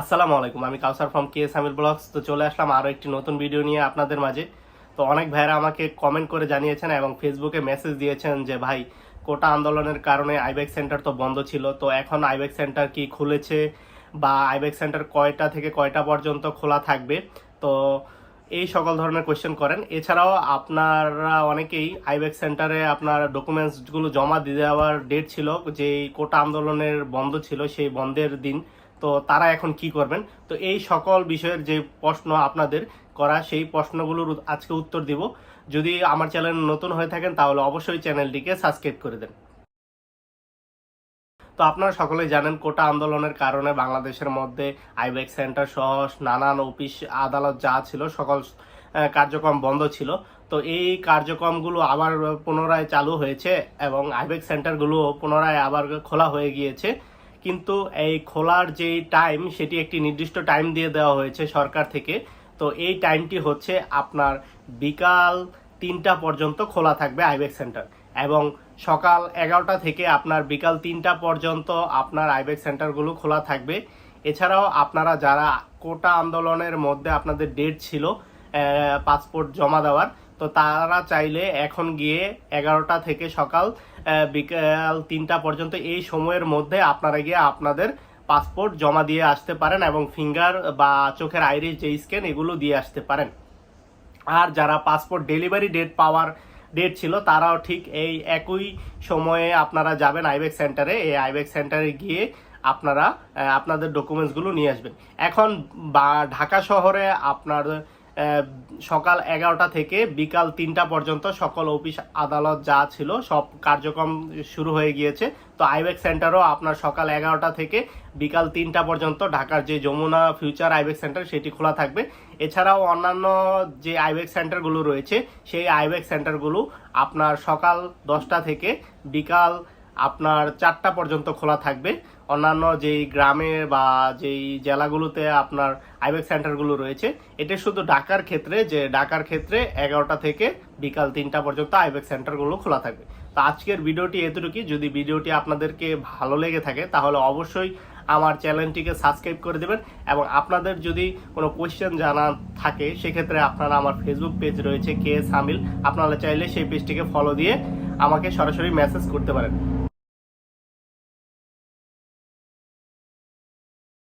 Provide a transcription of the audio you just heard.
আসসালামু আলাইকুম, আমি কাউসার ফ্রম কে সামিল ব্লগস তো চলে আসলাম আরও একটি নতুন ভিডিও নিয়ে আপনাদের মাঝে। তো অনেক ভাইরা আমাকে কমেন্ট করে জানিয়েছেন এবং ফেসবুকে মেসেজ দিয়েছেন যে, ভাই, কোটা আন্দোলনের কারণে আইবেক সেন্টার তো বন্ধ ছিল, তো এখন আইবেক সেন্টার কি খুলেছে বা আইবেক সেন্টার কয়টা থেকে কয়টা পর্যন্ত খোলা থাকবে? তো এই সকল ধরনের কোয়েশ্চেন করেন। এছাড়াও আপনারা অনেকেই আইবেক সেন্টারে আপনার ডকুমেন্টসগুলো জমা দিয়ে দেওয়ার ডেট ছিল যে কোটা আন্দোলনের বন্ধ ছিল, সেই বন্ধের দিন তো তারা এখন কি করবেন? তো এই সকল বিষয়ের যে প্রশ্ন আপনাদের করা, সেই প্রশ্নগুলোর আজকে উত্তর দিব। যদি আমার চ্যানেল নতুন হয়ে থাকেন, তাহলে অবশ্যই চ্যানেলটিকে সাবস্ক্রাইব করে দেন। তো আপনারা সকলে জানেন, কোটা আন্দোলনের কারণে বাংলাদেশের মধ্যে আইবেক সেন্টার সহ নানান অফিস, আদালত যা ছিল, সকল কার্যক্রম বন্ধ ছিল। তো এই কার্যক্রমগুলো আবার পুনরায় চালু হয়েছে এবং আইবেক সেন্টারগুলো পুনরায় আবার খোলা হয়ে গিয়েছে। কিন্তু এই খোলার যে টাইম সেটি একটি নির্দিষ্ট টাইম দিয়ে দেওয়া হয়েছে সরকার থেকে। তো এই টাইমটি হচ্ছে আপনার বিকাল তিনটা পর্যন্ত খোলা থাকবে আইবেক সেন্টার। এবং সকাল এগারোটা থেকে আপনার বিকাল তিনটা পর্যন্ত আপনার আইবেক সেন্টারগুলো খোলা থাকবে। এছাড়াও আপনারা যারা কোটা আন্দোলনের মধ্যে আপনাদের ডেট ছিল পাসপোর্ট জমা দেওয়ার তো তারা চাইলে এখন গিয়ে এগারোটা থেকে সকাল বিকাল তিনটা পর্যন্ত এই সময়ের মধ্যে আপনারা গিয়ে আপনাদের পাসপোর্ট জমা দিয়ে আসতে পারেন এবং ফিঙ্গার বা চোখের আইরিস যে স্ক্যান, এগুলো দিয়ে আসতে পারেন। আর যারা পাসপোর্ট ডেলিভারি ডেট পাওয়ার ডেট ছিল, তারাও ঠিক এই একই সময়ে আপনারা যাবেন আইবেক সেন্টারে। এই আইবেক সেন্টারে গিয়ে আপনারা আপনাদের ডকুমেন্টসগুলো নিয়ে আসবেন। এখন বা ঢাকা শহরে আপনার সকাল এগারোটা থেকে বিকাল তিনটা পর্যন্ত সকল অফিস, আদালত যা ছিল সব কার্যক্রম শুরু হয়ে গিয়েছে। তো আইবেক সেন্টারও আপনার সকাল এগারোটা থেকে বিকাল তিনটা পর্যন্ত ঢাকার যে যমুনা ফিউচার আইবেক সেন্টার সেটি খোলা থাকবে। এছাড়াও অন্যান্য যে আইবেক সেন্টারগুলো রয়েছে, সেই আইবেক সেন্টারগুলো আপনার সকাল দশটা থেকে বিকাল আপনার চারটা পর্যন্ত খোলা থাকবে। অন্যান্য যেই গ্রামে বা যেই জেলাগুলোতে আপনার আইবেক সেন্টারগুলো রয়েছে, এটা শুধু ঢাকার ক্ষেত্রে যে ঢাকার ক্ষেত্রে এগারোটা থেকে বিকাল তিনটা পর্যন্ত আইবেক সেন্টারগুলো খোলা থাকবে। তো আজকের ভিডিওটি এতটুকুই। যদি ভিডিওটি আপনাদেরকে ভালো লেগে থাকে, তাহলে অবশ্যই আমার চ্যানেলটিকে সাবস্ক্রাইব করে দেবেন এবং আপনাদের যদি কোনো কোয়েশ্চেন জানা থাকে, সেক্ষেত্রে আপনারা আমার ফেসবুক পেজ রয়েছে কে সামিল। আপনারা চাইলে সেই পেজটিকে ফলো দিয়ে আমাকে সরাসরি মেসেজ করতে পারেন।